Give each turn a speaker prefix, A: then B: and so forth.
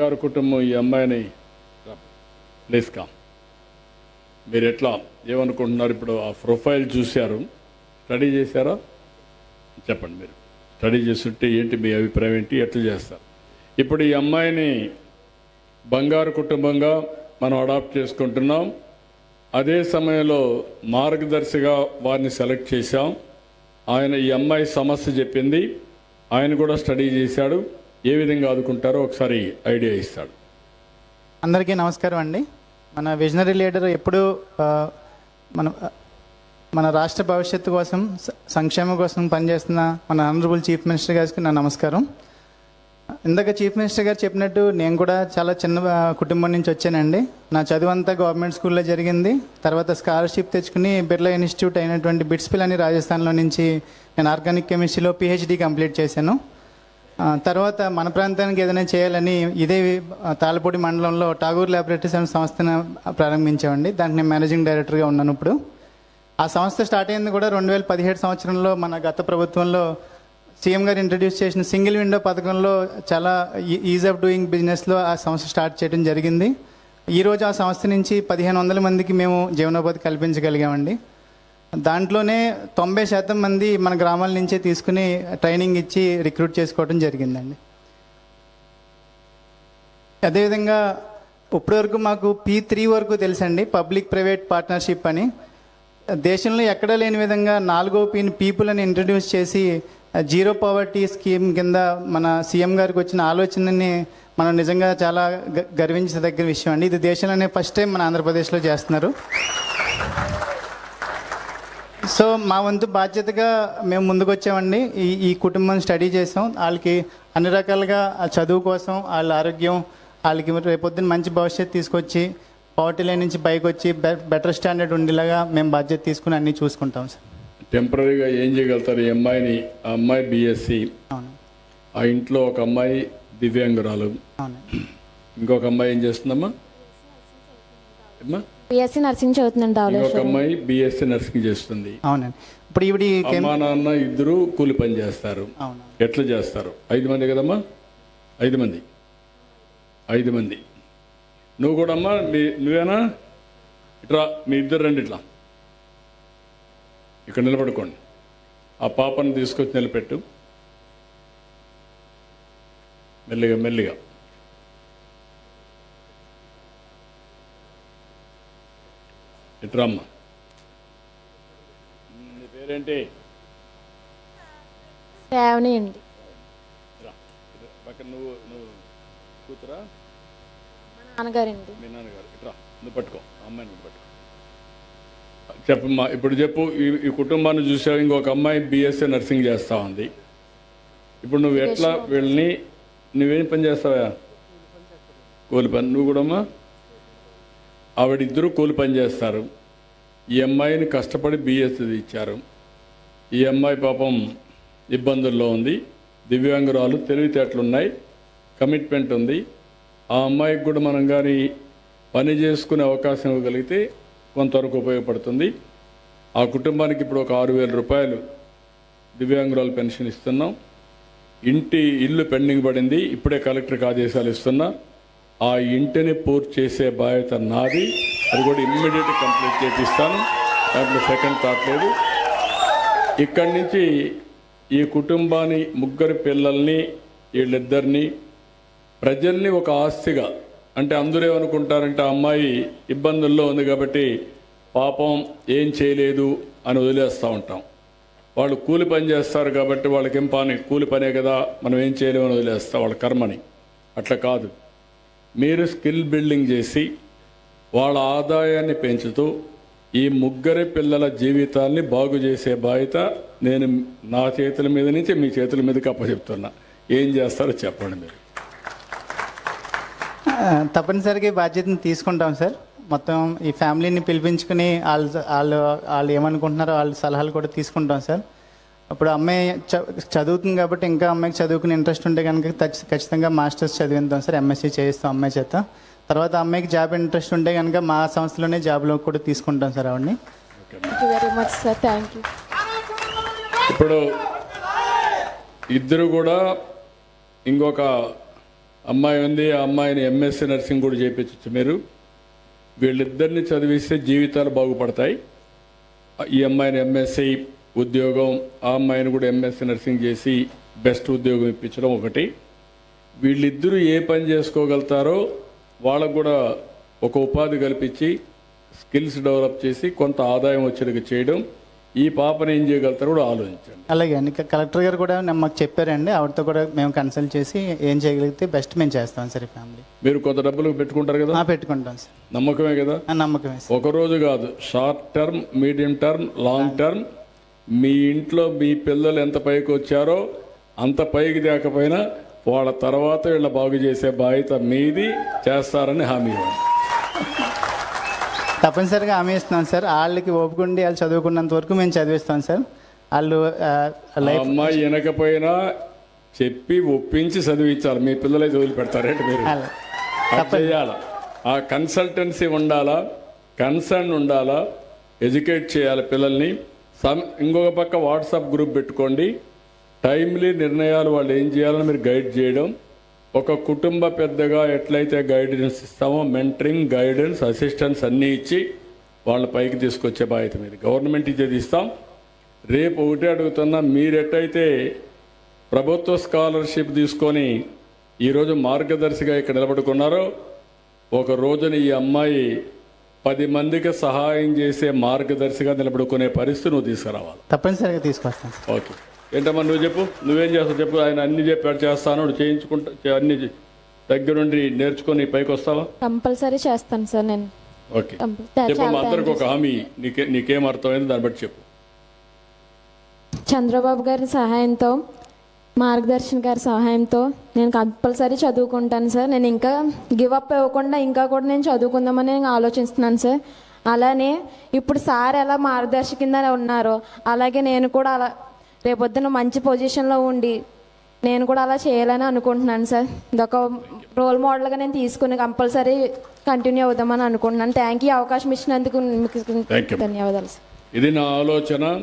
A: బంగారు కుటుంబం ఈ అమ్మాయిని ప్లీజ్ కా మీరు ఎట్లా ఏమనుకుంటున్నారు? ఇప్పుడు ఆ ప్రొఫైల్ చూశారు. స్టడీ చేశారా? చెప్పండి మీరు. స్టడీ చేస్తుంటే ఏంటి మీ అభిప్రాయం ఏంటి? ఎట్లా చేస్తారు? ఇప్పుడు ఈ అమ్మాయిని బంగారు కుటుంబంగా మనం అడాప్ట్ చేసుకుంటున్నాం. అదే సమయంలో మార్గదర్శిగా వారిని సెలెక్ట్ చేశాం. ఆయన ఈ అమ్మాయి సమస్య చెప్పింది. ఆయన కూడా స్టడీ చేశాడు. ఏ విధంగా ఆదుకుంటారో ఒకసారి ఐడియా ఇస్తాడు.
B: అందరికీ నమస్కారం అండి. మన విజనరీ లీడర్ ఎప్పుడు మన మన రాష్ట్ర భవిష్యత్తు కోసం సంక్షేమం కోసం పనిచేస్తున్న మన ఆనరబుల్ చీఫ్ మినిస్టర్ గారికి నా నమస్కారం. ఇందాక చీఫ్ మినిస్టర్ గారు చెప్పినట్టు నేను కూడా చాలా చిన్న కుటుంబం నుంచి వచ్చానండి. నా చదువు అంతా గవర్నమెంట్ స్కూల్లో జరిగింది. తర్వాత స్కాలర్షిప్ తెచ్చుకుని బిర్లా ఇన్స్టిట్యూట్ అయినటువంటి బిట్స్పిల్ అని రాజస్థాన్లో నుంచి నేను ఆర్గానిక్ కెమిస్ట్రీలో పిహెచ్డి కంప్లీట్ చేశాను. తర్వాత మన ప్రాంతానికి ఏదైనా చేయాలని ఇదే తాళపూడి మండలంలో టాగూర్ ల్యాబొరేటరీస్ అనే సంస్థను ప్రారంభించామండి. దానికి నేను మేనేజింగ్ డైరెక్టర్గా ఉన్నాను ఇప్పుడు. ఆ సంస్థ స్టార్ట్ అయింది కూడా రెండు వేల పదిహేడు సంవత్సరంలో మన గత ప్రభుత్వంలో సీఎం గారు ఇంట్రడ్యూస్ చేసిన సింగిల్ విండో పథకంలో చాలా ఈజ్ ఆఫ్ డూయింగ్ బిజినెస్లో ఆ సంస్థ స్టార్ట్ చేయడం జరిగింది. ఈరోజు ఆ సంస్థ నుంచి పదిహేను వందల మందికి మేము జీవనోపాధి కల్పించగలిగామండి. దాంట్లోనే తొంభై శాతం మంది మన గ్రామాల నుంచే తీసుకుని ట్రైనింగ్ ఇచ్చి రిక్రూట్ చేసుకోవడం జరిగిందండి. అదేవిధంగా ఇప్పటివరకు మాకు పీ త్రీ వరకు తెలుసండి పబ్లిక్ ప్రైవేట్ పార్ట్నర్షిప్ అని. దేశంలో ఎక్కడా లేని విధంగా నాలుగో పీని పీపుల్ అని ఇంట్రడ్యూస్ చేసి జీరో పవర్టీ స్కీమ్ కింద మన సీఎం గారికి వచ్చిన ఆలోచనని మనం నిజంగా చాలా గ- విషయం అండి. ఇది దేశంలోనే ఫస్ట్ టైం మన ఆంధ్రప్రదేశ్లో చేస్తున్నారు. సో మా వంతు బాధ్యతగా మేము ముందుకు వచ్చామండి ఈ ఈ కుటుంబం స్టడీ చేసాం. వాళ్ళకి అన్ని రకాలుగా చదువు కోసం వాళ్ళ ఆరోగ్యం వాళ్ళకి రేపొద్దున మంచి భవిష్యత్తు తీసుకొచ్చి పవర్టీ లైన్ నుంచి పైకి వచ్చి బెటర్ స్టాండర్డ్ ఉండేలాగా మేము బాధ్యత తీసుకుని అన్నీ చూసుకుంటాం సార్.
A: టెంపరీగా ఏం చేయగలుగుతారు? ఈ అమ్మాయిని ఆ అమ్మాయి బీఎస్సీ. ఆ ఇంట్లో ఒక అమ్మాయి దివ్యాంగురాలు. ఇంకొక అమ్మాయి ఏం చేస్తుందమ్మా? అమ్మా
C: బిఎస్సీ నర్సింగ్ చదువుతున్నాను
A: అమ్మాయి బీఎస్సీ నర్సింగ్ చేస్తుంది.
B: అవునండి. ఇప్పుడు ఈవిడ
A: అమ్మా నాన్న ఇద్దరు కూలి పని చేస్తారు.
B: అవును.
A: ఎట్లా చేస్తారు? ఐదు మంది కదమ్మా? ఐదు మంది. ఐదు మంది. నువ్వు కూడా అమ్మా మీ నువ్వేనా? ఇట్రా మీ ఇద్దరు రండి ఇట్లా. ఇక్కడ నిలబడుకోండి. ఆ పాపను తీసుకొచ్చి నిలబెట్టు. మెల్లిగా మెల్లిగా. ఇట్రా అమ్మా నీ పేరేంటి?
C: శ్రావణి అండి.
A: రా. పక్కన నువ్వు నువ్వు కూతురా?
C: నాన్నగారండి.
A: మీ నాన్నగారు. ఇట్రా నువ్వు పట్టుకో. ఆ అమ్మాయిని నువ్వు పట్టుకో. చెప్పమ్మా ఇప్పుడు చెప్పు ఈ ఈ కుటుంబాన్ని చూసావు ఇంకొక అమ్మాయి బీఎస్సీ నర్సింగ్ చేస్తా ఉంది. ఇప్పుడు నువ్వు ఎట్లా వీళ్ళని నువ్వేం పని చేస్తావా కూలి పని. నువ్వు కూడా అమ్మా ఆవిడిద్దరూ కూలి పని చేస్తారు. ఈ అమ్మాయిని కష్టపడి బీఎస్సీ ఇచ్చారు ఈ అమ్మాయి పాపం ఇబ్బందుల్లో ఉంది. దివ్యాంగురాలు తెలివితేటలు ఉన్నాయి కమిట్మెంట్ ఉంది. ఆ అమ్మాయికి కూడా మనం కానీ పని చేసుకునే అవకాశం ఇవ్వగలిగితే కొంతవరకు ఉపయోగపడుతుంది. ఆ కుటుంబానికి ఇప్పుడు ఒక ఆరు వేల రూపాయలు దివ్యాంగురాలు పెన్షన్ ఇస్తున్నాం. ఇంటి ఇల్లు పెండింగ్ పడింది. ఇప్పుడే కలెక్టర్కి ఆదేశాలు ఇస్తున్నా. ఆ ఇంటిని పూర్తి చేసే బాధ్యత నాది. అది కూడా ఇమ్మీడియట్ కంప్లీట్ చేపిస్తాను. దాంట్లో సెకండ్ థాట్ లేదు. ఇక్కడి నుంచి ఈ కుటుంబాన్ని ముగ్గురు పిల్లల్ని వీళ్ళిద్దరిని ప్రజల్ని ఒక ఆస్తిగా అంటే అందరూ ఏమనుకుంటారంటే ఆ అమ్మాయి ఇబ్బందుల్లో ఉంది కాబట్టి పాపం ఏం చేయలేదు అని వదిలేస్తూ ఉంటాం. వాళ్ళు కూలి పని చేస్తారు కాబట్టి వాళ్ళకి ఏం పని కూలి పనే కదా మనం ఏం చేయలేమని వదిలేస్తాం వాళ్ళ కర్మని. అట్లా కాదు. మీరు స్కిల్ బిల్డింగ్ చేసి వాళ్ళ ఆదాయాన్ని పెంచుతూ ఈ ముగ్గురి పిల్లల జీవితాల్ని బాగు చేసే బాధ్యత నేను నా చేతుల మీద నుంచి మీ చేతుల మీదకి అప్పచెప్తున్నా. ఏం చేస్తారో చెప్పండి మీరు.
B: తప్పనిసరిగా బాధ్యతను తీసుకుంటాం సార్. మొత్తం ఈ ఫ్యామిలీని పిలిపించుకుని వాళ్ళు వాళ్ళు వాళ్ళు ఏమనుకుంటున్నారో వాళ్ళ సలహాలు కూడా తీసుకుంటాం సార్. ఇప్పుడు అమ్మాయి చ- చదువుతుంది కాబట్టి ఇంకా అమ్మాయికి చదువుకునే ఇంట్రెస్ట్ ఉంటే కనుక ఖచ్చి- ఖచ్చితంగా మాస్టర్స్ చదివిస్తాం సార్ ఎంఎస్సీ చేయిస్తాం అమ్మాయి చేత. తర్వాత అమ్మాయికి జాబ్ ఇంట్రెస్ట్ ఉంటే కనుక మా సంస్థలోనే జాబ్లో కూడా తీసుకుంటాం సార్ ఆవిడని.
C: Very much sir thank you
A: ఇప్పుడు ఇద్దరు కూడా ఇంకొక అమ్మాయి ఉంది. ఆ అమ్మాయిని ఎంఎస్సీ నర్సింగ్ కూడా చేయించచ్చు మీరు. వీళ్ళిద్దరిని చదివిస్తే జీవితాలు బాగుపడతాయి. ఈ అమ్మాయిని ఎంఎస్సీ ఉద్యోగం ఆ అమ్మాయిని కూడా ఎంఎస్సీ నర్సింగ్ చేసి బెస్ట్ ఉద్యోగం ఇప్పించడం ఒకటి. వీళ్ళిద్దరూ ఏ పని చేసుకోగలుగుతారో వాళ్ళకు కూడా ఒక ఉపాధి కల్పించి స్కిల్స్ డెవలప్ చేసి కొంత ఆదాయం వచ్చేట్టుగా చేయడం. ఈ పాపను ఏం చేయగలుగుతారో కూడా ఆలోచించండి.
B: అలాగే అండి. కలెక్టర్ గారు కూడా మాకు చెప్పారండి. ఆవిడతో కూడా మేము కన్సల్ట్ చేసి ఏం చేయగలిగితే బెస్ట్ మేము చేస్తాం సార్ ఫ్యామిలీ.
A: మీరు కొంత డబ్బులు పెట్టుకుంటారు కదా?
B: పెట్టుకుంటాం సార్.
A: నమ్మకమే కదా?
B: నమ్మకమే
A: ఒక రోజు కాదు short term medium term long term మీ ఇంట్లో మీ పిల్లలు ఎంత పైకి వచ్చారో అంత పైకి దాకపోయినా వాళ్ళ తర్వాత వీళ్ళ బాగు చేసే బాధ్యత మీది చేస్తారని హామీ
B: తప్పనిసరిగా హామీ ఇస్తున్నాం సార్. వాళ్ళకి ఓపుకుండి వాళ్ళు చదువుకున్నంత వరకు మేము చదివిస్తాం సార్. వాళ్ళు
A: అమ్మాయి వినకపోయినా చెప్పి ఒప్పించి చదివించాలి. మీ పిల్లలైతే వదిలిపెడతారేంటి మీరు?
B: అలా.
A: అది చేయాలి? ఆ కన్సల్టెన్సీ ఉండాలా? కన్సర్న్ ఉండాలా? ఎడ్యుకేట్ చేయాలి పిల్లల్ని. సమ్ ఇంకొక పక్క వాట్సాప్ గ్రూప్ పెట్టుకోండి. టైమ్లీ నిర్ణయాలు వాళ్ళు ఏం చేయాలని మీరు గైడ్ చేయడం. ఒక కుటుంబ పెద్దగా ఎట్లయితే గైడెన్స్ ఇస్తామో మెంటరింగ్ గైడెన్స్ అసిస్టెన్స్ అన్నీ ఇచ్చి వాళ్ళ పైకి తీసుకొచ్చే బాధ్యత మీద. గవర్నమెంట్ ఇచ్చేది ఇస్తాం. రేపు ఒకటే అడుగుతున్నా మీరెట్టయితే ప్రభుత్వ స్కాలర్షిప్ తీసుకొని ఈరోజు మార్గదర్శిగా ఇక్కడ నిలబడుకున్నారో ఒక రోజున ఈ అమ్మాయి పది మందికి సహాయం చేసే మార్గదర్శిగా నిలబడుకునే పరిస్థితి నువ్వు తీసుకురావాలి.
B: తప్పనిసరిగా తీసుకొస్తాం సార్.
A: ఓకే. ఏంటమ్మా నువ్వు చెప్పు? నువ్వేం చేస్తావు చెప్పు? ఆయన అన్ని చెప్పాడు చేస్తాను చేయించుకుంటా అన్ని దగ్గరుండి నేర్చుకొని పైకి వస్తావా
C: కంపల్సరీ చేస్తాను సార్ నేను.
A: ఓకే.
C: కంపల్-
A: చెప్పు మా
C: చాలా
A: అందరికి ఒక హామీ. నీకే నీకేం అర్థమైంది దాన్ని బట్టి చెప్పు.
C: చంద్రబాబు గారి సహాయంతో మార్గదర్శన్ గారి సహాయంతో నేను కంపల్సరీ చదువుకుంటాను సార్. నేను ఇంకా గివ్ అప్ ఇవ్వకుండా ఇంకా కూడా నేను చదువుకుందామని నేను ఆలోచిస్తున్నాను సార్. అలానే ఇప్పుడు సార్ ఎలా మార్గదర్శి కింద ఉన్నారో అలాగే నేను కూడా అలా రేపొద్దున మంచి పొజిషన్లో ఉండి నేను కూడా అలా చేయాలని అనుకుంటున్నాను సార్. ఇదొక రోల్ మోడల్గా నేను తీసుకుని కంపల్సరీ కంటిన్యూ అవుదామని అనుకుంటున్నాను. థ్యాంక్ యూ అవకాశం ఇచ్చినందుకు. ధన్యవాదాలు సార్.
A: ఇది నా ఆలోచన.